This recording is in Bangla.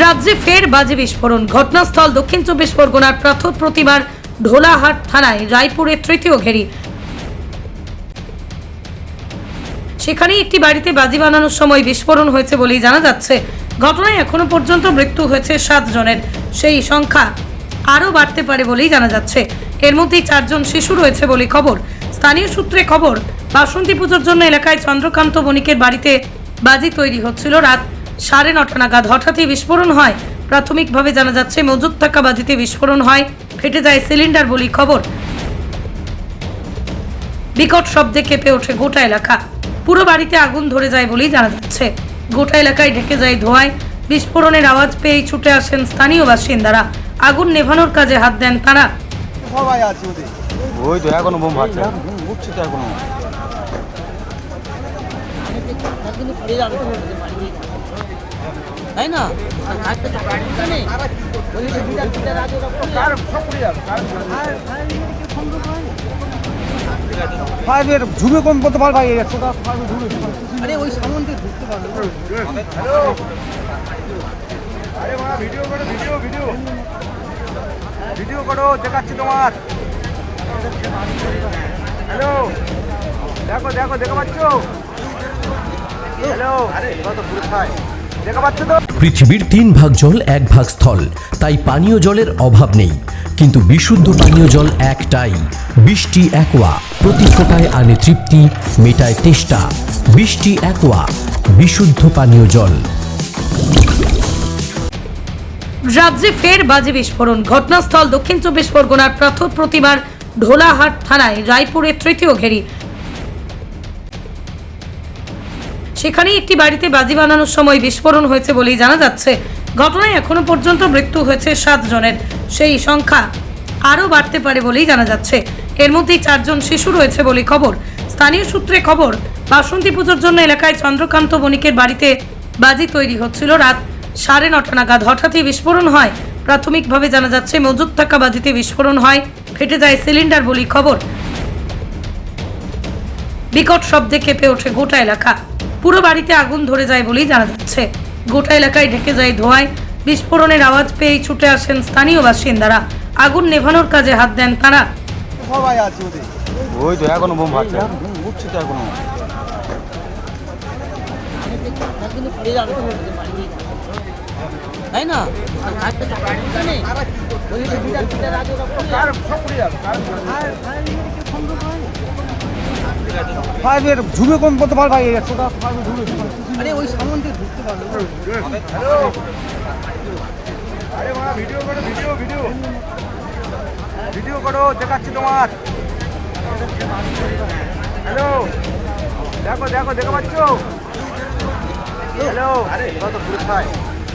রাজ্যে ফের বাজে বিস্ফোরণ। ঘটনাস্থল দক্ষিণ চব্বিশ পরগনার প্রাথর প্রতিবার ঢোলাহাট থানায়, রায়পুরের তৃতীয় ঘেরি। সেখানে একটি বাড়িতে বাজি বানানোর সময় বিস্ফোরণ হয়েছে বলেই জানা যাচ্ছে। ঘটনায় এখনও পর্যন্ত মৃত্যু হয়েছে সাত জনের। সেই সংখ্যা আরও বাড়তে পারে বলেই জানা যাচ্ছে। এর মধ্যেই চারজন শিশু রয়েছে বলে খবর। স্থানীয় সূত্রে খবর, বাসন্তী পুজোর জন্য এলাকায় চন্দ্রকান্ত বণিকের বাড়িতে বাজি তৈরি হচ্ছিল রাত সাড়ে নটা নাগাদ হঠাৎই বিস্ফোরণ হয়। প্রাথমিকভাবে জানা যাচ্ছে মজুদ থাকা বাজিতে বিস্ফোরণ হয়। ফেটে যায় সিলিন্ডার বলি খবর। বিকট শব্দে কেঁপে ওঠে গোটা এলাকা। পুরো বাড়িতে আগুন ধরে যায় বলেই জানা যাচ্ছে। গোটা এলাকায় ঢেকে যায় ধোঁয়ায়। বিস্ফোরণের আওয়াজ পেয়েই ছুটে আসেন স্থানীয় বাসিন্দারা। আগুন নেভানোর কাজে হাত দেন তারা। সবাই আছে ওই তো এখনও বোম ফাটছে উঠছে তো এখনও। তাই না? ফাইভের ঝুমে কম করতে পারবে একশো টাকা ফাইভের ঝুমে। আরে ওই সামন দিয়ে ঢুকতে পারবে। আরে মা ভিডিও করো ভিডিও ভিডিও ভিডিও করো দেখাচ্ছি তোমার। হ্যালো দেখো দেখো দেখো পাচ্ছ? হ্যালো আরে কত পুরো তো পৃথিবীর তিন ভাগ জল এক ভাগ স্থল তাই পানীয় জলের অভাব নেই। কিন্তু বিশুদ্ধ পানীয় জল একটাই বৃষ্টি একোয়া প্রতি ফোটায় আনে তৃপ্তি মেটায় তেষ্টা। বৃষ্টি একোয়া বিশুদ্ধ পানীয় জল। রাজ্যে ফের বাজে বিস্ফোরণ। ঘটনাস্থল দক্ষিণ চব্বিশ পরগনার প্রাথর প্রতিবার ঢোলাহাট থানায় রায়পুরের তৃতীয় ঘেরি। সেখানে একটি বাড়িতে বাজি বানানোর সময় বিস্ফোরণ হয়েছে বলেই জানা যাচ্ছে। ঘটনায় এখনও পর্যন্ত মৃত্যু হয়েছে সাত জনের। সেই সংখ্যা আরও বাড়তে পারে বলেই জানা যাচ্ছে। এর মধ্যেই চারজন শিশু রয়েছে বলে খবর। স্থানীয় সূত্রে খবর, বাসন্তী পুজোর জন্য এলাকায় চন্দ্রকান্ত বণিকের বাড়িতে বাজি তৈরি হচ্ছিল রাত সাড়ে নটা নাগাদ। হঠাৎই বিস্ফোরণ হয়। প্রাথমিকভাবে জানা যাচ্ছে মজুদ থাকা বাজিতে বিস্ফোরণ হয়, ফেটে যায় সিলিন্ডার বলি খবর। বিকট শব্দে কেঁপে ওঠে গোটা এলাকা। পুরো বাড়িতে আগুন ধরে যায় বলেই জানা যাচ্ছে। গোটা এলাকায় ঢেকে যায় ধোঁয়ায়। বিস্ফোরণের আওয়াজ পেয়েই ছুটে আসেন স্থানীয় বাসিন্দারা। আগুন নেভানোর কাজে হাত দেন তারা। সবাই আছে ওদের। ওই তো এখনও বোম ফাটছে উঠছে তো এখনও। তাই না? ফাইভের ঝুমে কম করতে পারবে একশো টাকা ফাইভের ঝুমে। আরে ওই সামন দিয়ে ঢুকতে পারবে। আরে মা ভিডিও করো ভিডিও ভিডিও ভিডিও করো দেখাচ্ছি তোমার। হ্যালো দেখো দেখো দেখা পাচ্ছ? হ্যালো আরে কত পুরো